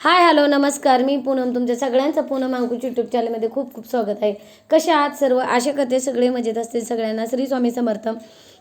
Hi hello नमस्कार. मी पूनम. तुमच्या सगळ्यांचं पूनम अंकुश यूट्यूब चॅनलमध्ये खूप खूप स्वागत आहे. कशा आहात सर्व? आशा करते सगळे मजेत असतील. सगळ्यांना श्री स्वामी समर्थ.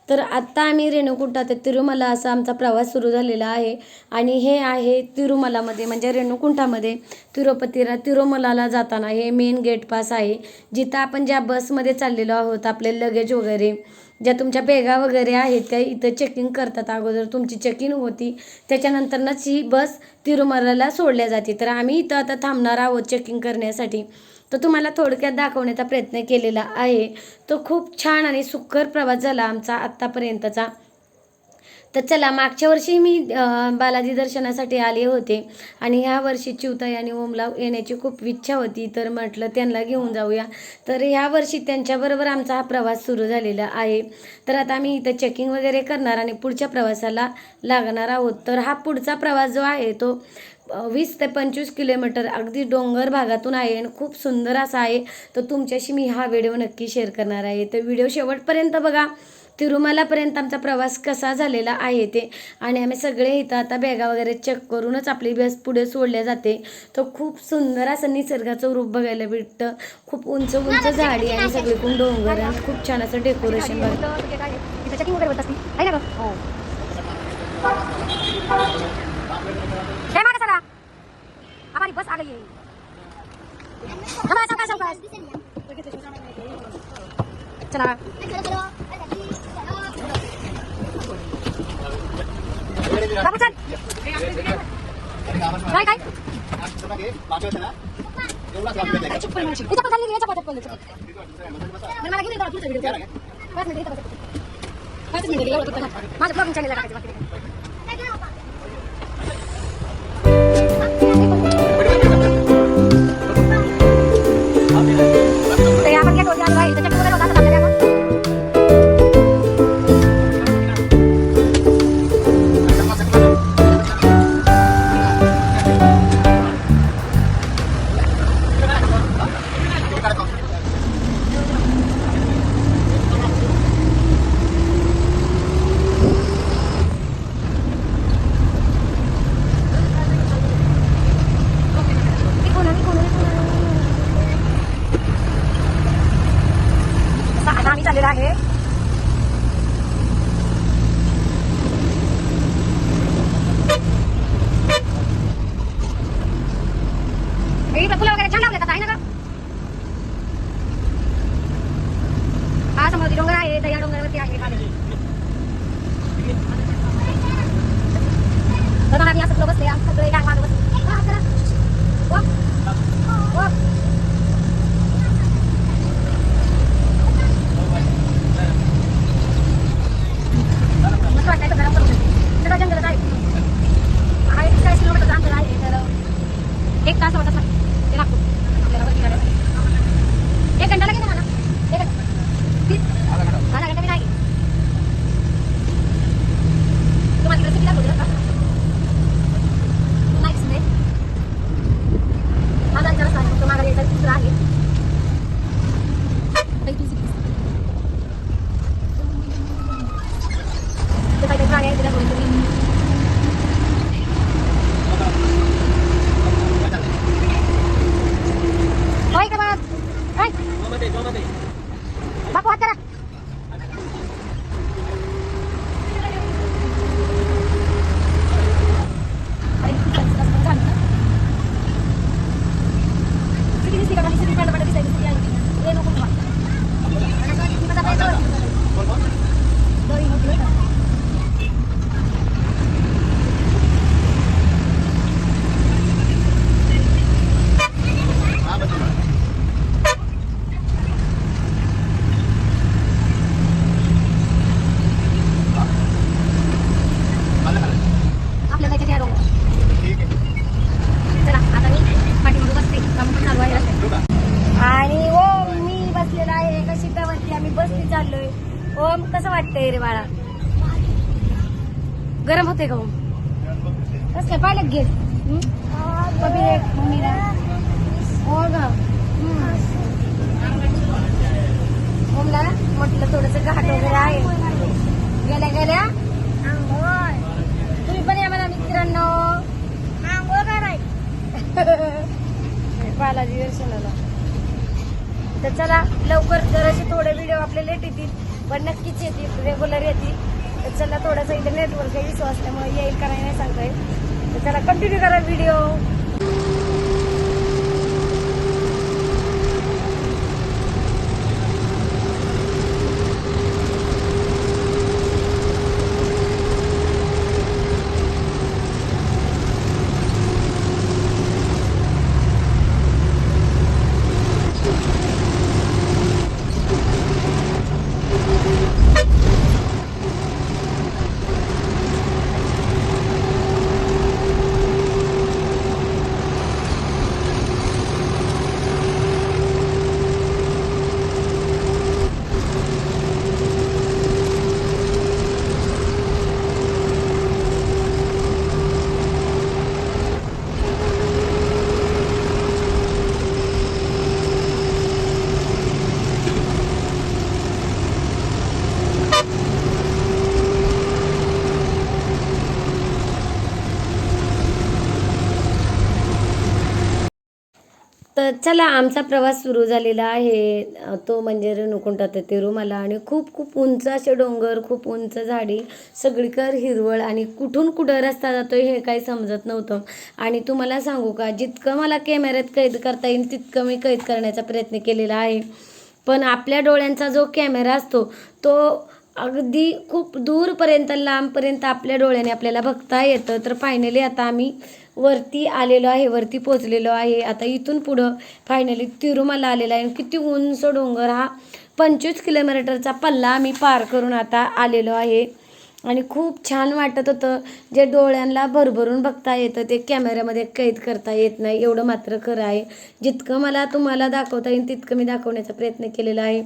तर आत्ता आम्ही रेणुकुंटा ते तिरुमला असा आमचा प्रवास सुरू झालेला आहे. आणि हे आहे तिरुमलामध्ये म्हणजे रेणुकुंठामध्ये तिरुपतीला तिरुमलाला जाताना हे मेन गेट पास आहे. जिथं आपण ज्या बसमध्ये चाललेलो आहोत आपले लगेज वगैरे ज्या तुमच्या बेगा वगैरे आहेत त्या इथं चेकिंग करतात अगोदर. तुमची चेकिंग होती. त्याच्यानंतरनंच ही बस तिरुमलाला सोडल्या जाते. तर आम्ही इथं आता थांबणार आहोत चेकिंग करण्यासाठी. तर तुम्हाला थोडक्यात दाखवण्याचा प्रयत्न केलेला आहे. तो खूप छान आणि सुखकर प्रवास झाला आमचा आत्तापर्यंतचा. तर चला मागच्या वर्षी मी बालाजी दर्शनासाठी आले होते आणि ह्या वर्षी चिवताई आणि ओमला येण्याची खूप इच्छा होती. तर म्हटलं त्यांना घेऊन जाऊया. तर ह्या वर्षी त्यांच्याबरोबर आमचा हा प्रवास सुरू झालेला आहे. तर आता आम्ही इथं चेकिंग वगैरे करणार आणि पुढच्या प्रवासाला लागणार आहोत. तर हा पुढचा प्रवास जो आहे तो वीस ते पंचवीस किलोमीटर अगदी डोंगर भागातून आहे आणि खूप सुंदर असा आहे. तर तुमच्याशी मी हा व्हिडिओ नक्की शेअर करणार आहे. तर व्हिडिओ शेवटपर्यंत बघा. तिरुमलापर्यंत आमचा प्रवास कसा झालेला आहे ते. आणि आम्ही सगळे इथं आता बॅगा वगैरे चेक करूनच आपली बस पुढे सोडल्या जाते. तर खूप सुंदर असं निसर्गाचं रूप बघायला भेटतं. खूप उंच उंच झाडी आणि सगळीकडून डोंगर आणि खूप छान असं डेकोरेशन बघा. चेकिंग वगैरे होत असते आहे ना गं हे मागे चला हमारी बस आ गई है हमारा सावकाश सावकाश चला बाबू चल काय काय चप्पल माझी इथं पण खाली चप्पल चप्पल चप्पल मला घेऊन पुढचा व्हिडिओ पाच मिनिट इथं पाच मिनिट एवढं फक्त ना. माझं ब्लॉगिंग चॅनल टाकायचं आता आहे. पण नक्कीच येतील रेग्युलर येतील चला थोडासा इथे नेटवर्क विश्वास असल्यामुळे येईल का नाही सांगता येईल तर चला कंटिन्यू करा व्हिडिओ तर चला आमचा प्रवास सुरू झालेला आहे. तो म्हणजे रेणुकुंटा ते तिरुमाला आणि खूप खूप उंच असे डोंगर खूप उंच झाडी सगळीकडे हिरवळ आणि कुठून कुठं रस्ता जातोय हे काही समजत नव्हतं. आणि तुम्हाला सांगू का जितकं मला कॅमेऱ्यात कैद करता येईल तितकं मी कैद करण्याचा प्रयत्न केलेला आहे. पण आपल्या डोळ्यांचा जो कॅमेरा असतो तो अगदी खूप दूरपर्यंत लांबपर्यंत आपल्या डोळ्याने आपल्याला बघता येतं. तर फायनली आता आम्ही वरती आलेलो आहे वरती पोचलेलो आहे. आता इथून पुढं फायनली तिरुमाला आलेला आहे. किती उंच डोंगर हा. पंचवीस किलोमीटरचा पल्ला आम्ही पार करून आता आलेलो आहे. आणि खूप छान वाटत होतं. जे डोळ्यांना भरभरून बघता येतं ते कॅमेऱ्यामध्ये कैद करता येत नाही. एवढं मात्र खरं आहे. जितकं मला तुम्हाला दाखवता येईल तितकं मी दाखवण्याचा प्रयत्न केलेला आहे.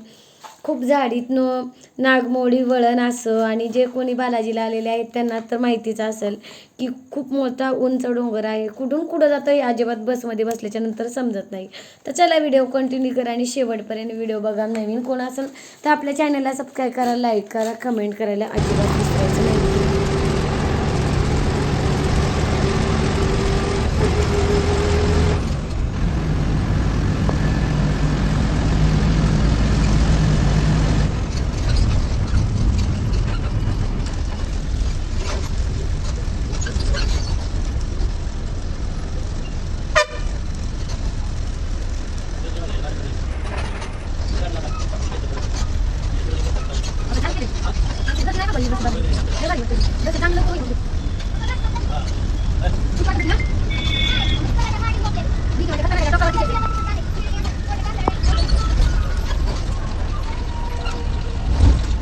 खूप झाडीतनं नागमोडी वळण असं आणि जे कोणी बालाजीला आलेले आहेत त्यांना तर माहितीच असेल की खूप मोठा उंच डोंगर आहे. कुठून कुठं जातं हे अजिबात बसमध्ये बसल्याच्या नंतर समजत नाही. तर चला व्हिडिओ कंटिन्यू करा आणि शेवटपर्यंत व्हिडिओ बघा. नवीन कोण असेल तर आपल्या चॅनलला सबस्क्राईब करा लाईक करा कमेंट करायला अजिबात विसरायचं नाही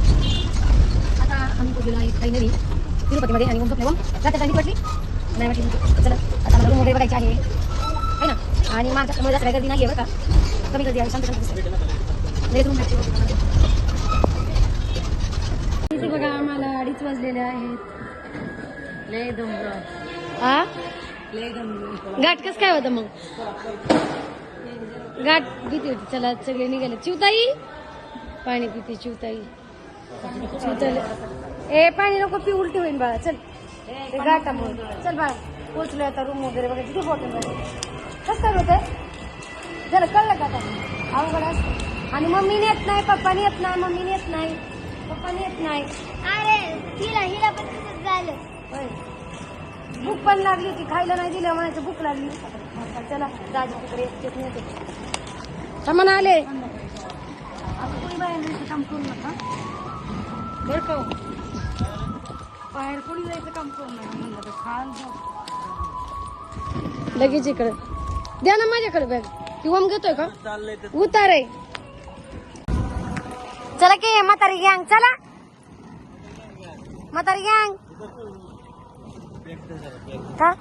आता आम्ही पोहोचलेलो आहे काही नवीन तिरुपतीमध्ये आणि वाटली नाही वाटली चला आता मला रूम वगैरे बघायची आहे. है ना? आणि माझ्या गर्दी नाही आहे बरं का? कमी गर्दी आहे शांत शांत भेटते. बघा आम्हाला अडीच वाजलेले आहेत. लय डोंगर आ? गाठ कस काय होतं मग? गाठ भीती होती. चला सगळे निघाले. चिवताई? पाणी पिते चिवताई. चिवताई ए पाणी नको पी उलटी होईल बाळा. चल. गाठामुळे चल बाळा पोचलो आता रूम वगैरे बघा किती बॉटल कसं काय होतंय? जरा कळलं का आता? अवघड असतं. आणि मम्मीने येत नाही पप्पाने येत नाही मम्मीने येत नाही. पप्पाने येत नाही. अरे हिला हिला पण तसंच झालं. भूक पण लागली होती खायला नाही दिलं म्हणायचं भूक लागली. चला दाजी तिकडे येत सामान आले. आता कोणी बाहेर काम करू नका. बरं का हो? बाहेर कोणी जायचं काम करू नका म्हणलं तर खाल लगेच इकडे. द्या ना माझ्याकडे बॅग किंवा मग घेतोय का? उतार. आहे चला की म्हातारी गँग चला. म्हातारी गँग का?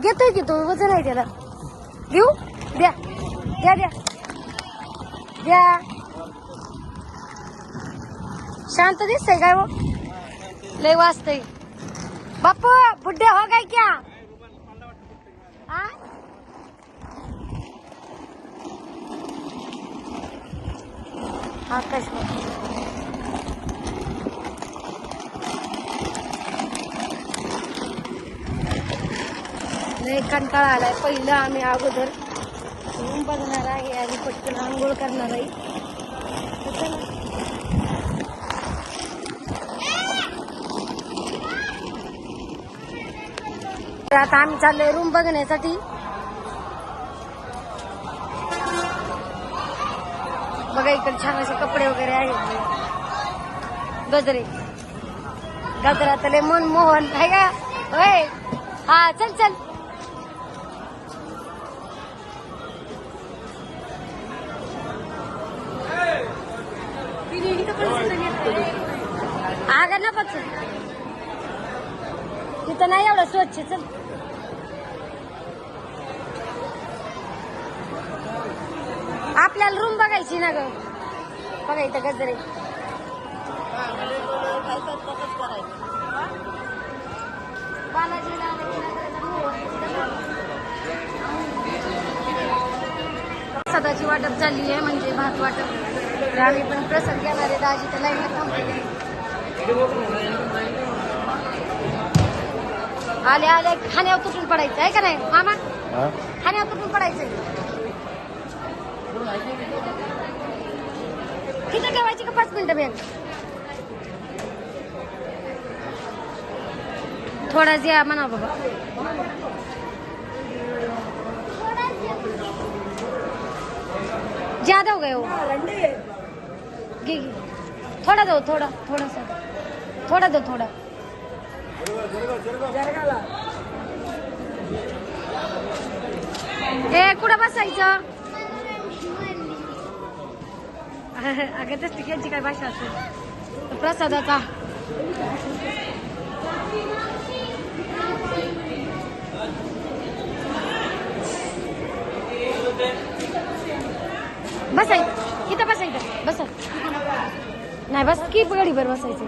घेतोय की तो? वजन आहे त्याला. घेऊ? द्या. द्या द्या. द्या. शांत दिसतंय काय हो लय वाजतंय. बापू बुड्ढे हो गए क्या? आकाश लय कंटाळा आलाय. पहिलं आम्ही अगोदर. बघणार आहे आणि पटकन आंघोळ करणार आहे तर चला. तर आता आम्ही चाललोय रूम बघण्यासाठी. बघा इकडे छान असे कपडे वगैरे आहेत. गजरे. गजरा तले मन मोहन. आहे का? होय. हा चल चल. आगा ना पक्ष तिथं नाही एवढं स्वच्छ चल आपल्याला रूम बघायची ना ग बघा इथं गजरे प्रसादाची वाटप झाली आहे म्हणजे भात वाटप. आम्ही पण प्रसाद घेणार आहे दाजी तर नाही आले आले. खाण्यावर तुटून पडायचं आहे का नाही? मामा? खाण्यावर तुटून पडायचं. तिथं ठेवायची का पाच मिनिटं बॅग थोडा द्या म्हणा बाबा. ज्यादा हो गए हो थोडा दो थोडा थोड़ा सा. थोडा दो थोडा. ए कुठं बसायचं? अगं तेच तिकडची काय भाषा असेल? प्रसादाचा. बसाय इथं बसायचं बसा. नाही बस की गडीभर बसायचं.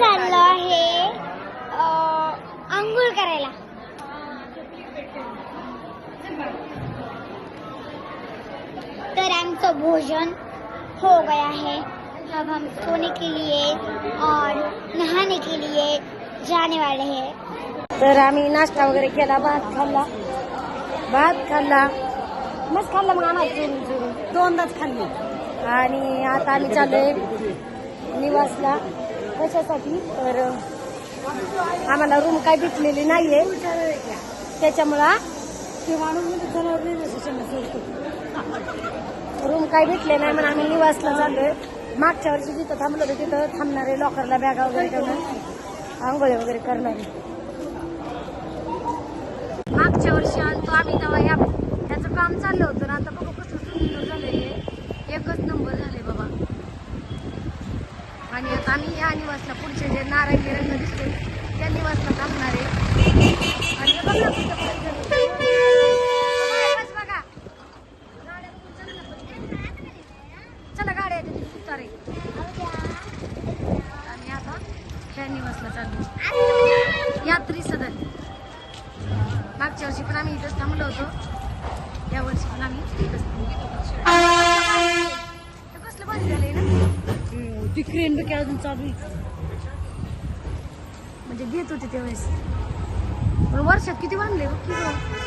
चाललो आहे अं, आंघोळ करायला तर आमचं भोजन हो गया है। अब हम सोने के लिए और नहाने के लिए जाने वाले हैं। तर आम्ही नाश्ता वगैरे केला भात खाल्ला। भात खाल्ला। मस्त खाल्ला मग आम्हाला चोरून चोरून दोनदाच खाल्ली। आणि आता आम्ही चाललोय निवासला. कशासाठी? तर आम्हाला रूम काय भेटलेली नाहीये. त्याच्यामुळं रूम काय भेटले नाही म्हणून आम्ही निवासला चाललोय. मागच्या वर्षी जिथं थांबलो होतो तिथं थांबणारे लॉकरला बॅगा वगैरे ठेवणार आंघोळी वगैरे करणारे. मागच्या वर्षी आणतो आम्ही तेव्हा या त्याचं काम चाललं होतं. ना आता बघू कसं झालंय. एकच नंबर झाले बाबा. आणि आता आम्ही या निवासला पुढचे जे नारंगी रंग दिसते त्या निवासला थांबणार आहे. आणि हे बघा बघा. गाड्या चला गाड्या येते आणि आता ह्या निवासला चाललो. यात्री सदन. मागच्या वर्षी पण आम्ही इथंच थांबलो होतो. या वर्षी पण आम्ही इथंच थांबलो हे कसलं भारी झालंय ना ती क्रेन बघ अजून चालू आहे. म्हणजे घेत होते त्यावेळेस. पण वर्षात किती बांधले? बघ की